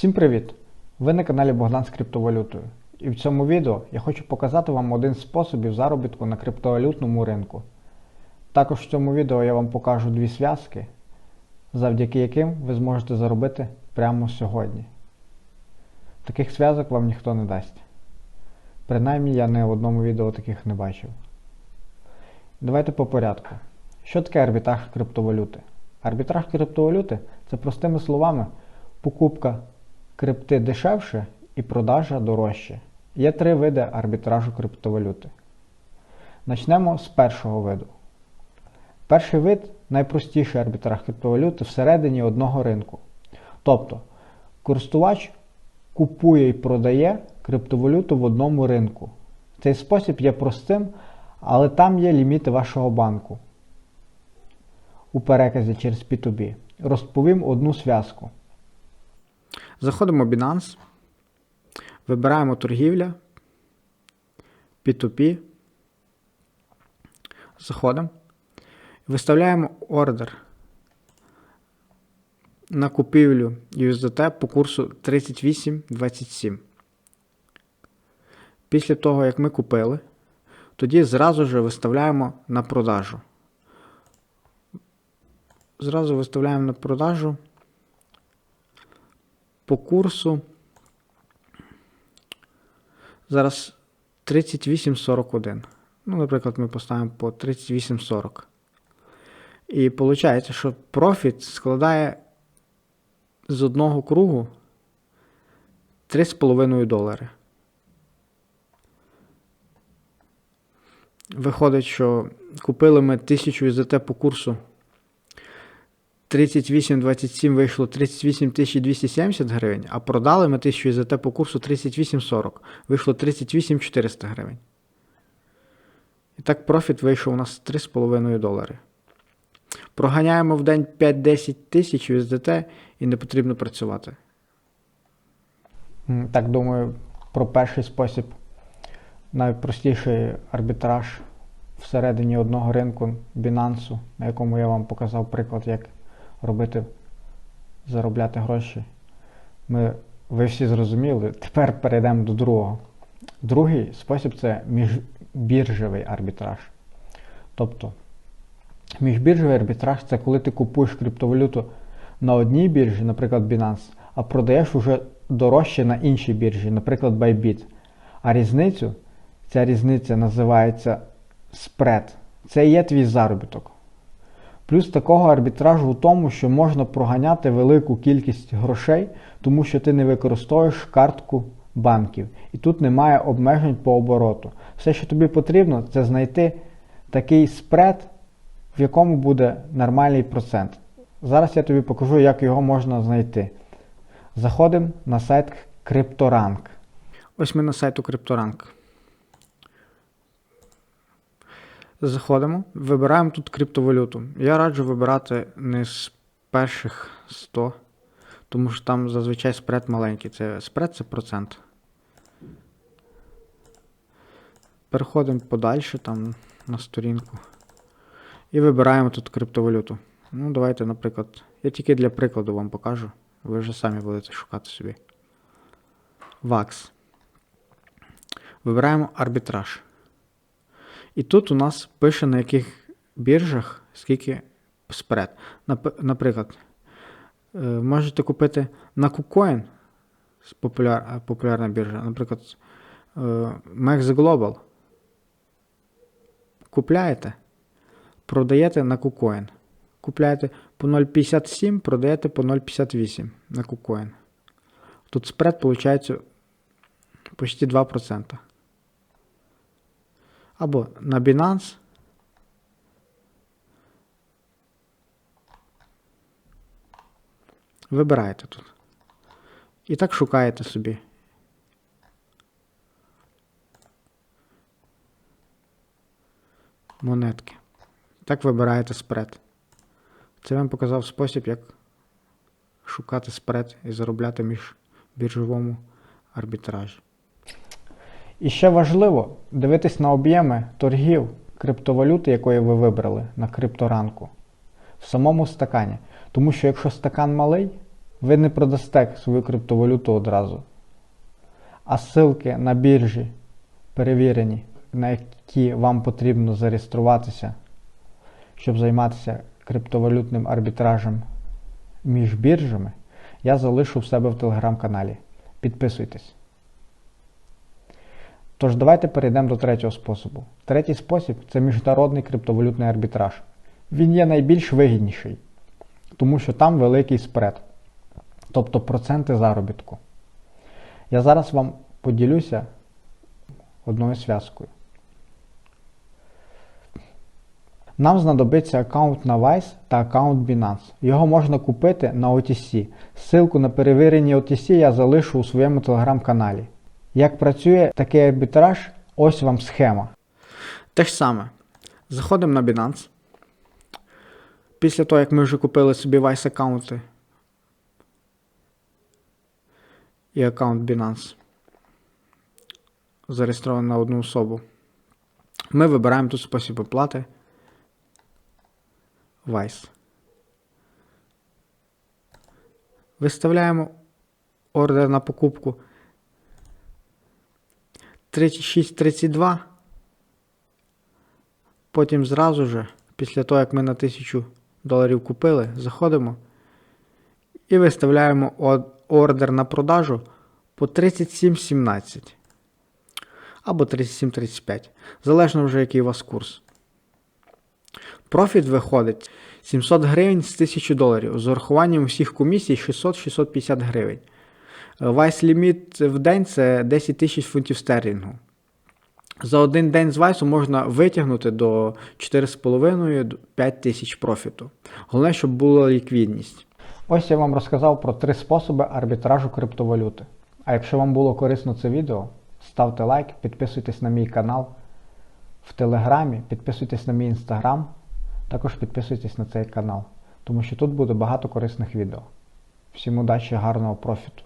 Всім привіт! Ви на каналі Богдан з криптовалютою. І в цьому відео я хочу показати вам один з способів заробітку на криптовалютному ринку. Також в цьому відео я вам покажу дві зв'язки, завдяки яким ви зможете заробити прямо сьогодні. Таких зв'язок вам ніхто не дасть. Принаймні я не в одному відео таких не бачив. Давайте по порядку. Що таке арбітраж криптовалюти? Арбітраж криптовалюти це простими словами покупка крипти дешевше і продажа дорожче. Є три види арбітражу криптовалюти. Начнемо з першого виду. Перший вид найпростіший арбітраж криптовалюти всередині одного ринку. Тобто, користувач купує і продає криптовалюту в одному ринку. Цей спосіб є простим, але там є ліміти вашого банку у переказі через P2B. Розповім одну зв'язку. Заходимо в Binance, вибираємо торгівля, P2P, заходимо, виставляємо ордер на купівлю USDT по курсу 38.27. Після того, як ми купили, тоді зразу ж виставляємо на продажу. Зразу виставляємо на продажу по курсу. Зараз 38,41. Ну, наприклад, ми поставимо по 38,40. І виходить, що профіт складає з одного кругу 3,5 долари. Виходить, що купили ми 1000 USDT по курсу 38,27 вийшло 38 270 гривень, а продали ми 1000 USDT по курсу 38,40. Вийшло 38 400 гривень. І так профіт вийшов у нас 3,5 долари. Проганяємо в день 5-10 тисяч USDT і не потрібно працювати. Так, думаю, про перший спосіб найпростіший арбітраж всередині одного ринку Binance, на якому я вам показав приклад, як робити, заробляти гроші. Ми, ви всі зрозуміли. Тепер перейдемо до другого. Другий спосіб це міжбіржевий арбітраж. Тобто, міжбіржевий арбітраж це коли ти купуєш криптовалюту на одній біржі, наприклад, Binance, а продаєш уже дорожче на іншій біржі, наприклад, Bybit. А різницю, ця різниця називається спред. Це є твій заробіток. Плюс такого арбітражу у тому, що можна проганяти велику кількість грошей, тому що ти не використовуєш картку банків. І тут немає обмежень по обороту. Все, що тобі потрібно, це знайти такий спред, в якому буде нормальний процент. Зараз я тобі покажу, як його можна знайти. Заходимо на сайт CryptoRank. Ось ми на сайту CryptoRank. Заходимо, вибираємо тут криптовалюту. Я раджу вибирати не з перших 100, тому що там зазвичай спред маленький. Це Спред це процент. Переходимо подальше там на сторінку. І вибираємо тут криптовалюту. Ну, давайте, наприклад, я тільки для прикладу вам покажу. Ви вже самі будете шукати собі. VAX. Вибираємо арбітраж. І тут у нас пише на яких біржах скільки спред. Наприклад, е, можете купити на KuCoin, популяр, популярна біржа, наприклад, е, Max Global. Купляєте, продаєте на KuCoin. Купляєте по 0,57, продаєте по 0,58 на KuCoin. Тут спред виходить почти 2%. Або на Binance. Вибираєте тут. І так шукаєте собі. Монетки. Так вибираєте спред. Це вам показав спосіб, як шукати спред і заробляти між біржовому арбітражі. І ще важливо дивитись на об'єми торгів криптовалюти, якої ви вибрали на крипторанку в самому стакані. Тому що якщо стакан малий, ви не продасте свою криптовалюту одразу. А ссылки на біржі перевірені, на які вам потрібно зареєструватися, щоб займатися криптовалютним арбітражем між біржами, я залишу в себе в телеграм-каналі. Підписуйтесь. Тож давайте перейдемо до третього способу. Третій спосіб це міжнародний криптовалютний арбітраж. Він є найбільш вигідніший, тому що там великий спред, тобто проценти заробітку. Я зараз вам поділюся одною зв'язкою. Нам знадобиться аккаунт на Vice та аккаунт Binance. Його можна купити на OTC. Ссылку на перевірені OTC я залишу у своєму телеграм-каналі. Як працює такий арбітраж, ось вам схема. Те ж саме. Заходимо на Binance. Після того, як ми вже купили собі Vice аккаунти і аккаунт Binance зареєстрований на одну особу. Ми вибираємо тут спосіб оплати. Vice. Виставляємо ордер на покупку 3632. Потім зразу же, після того, як ми на 1000 доларів купили, заходимо і виставляємо ордер на продажу по 37.17 або 37.35, залежно вже який у вас курс. Профіт виходить 700 гривень з 1000 доларів з урахуванням всіх комісій 600-650 гривень. Вайс ліміт в день це 10 тисяч фунтів стерлінгу. За один день з Вайсу можна витягнути до 4,5-5 тисяч профіту. Головне, щоб була ліквідність. Ось я вам розказав про три способи арбітражу криптовалюти. А якщо вам було корисно це відео, ставте лайк, підписуйтесь на мій канал в Телеграмі, підписуйтесь на мій інстаграм, також підписуйтесь на цей канал, тому що тут буде багато корисних відео. Всім удачі, гарного профіту!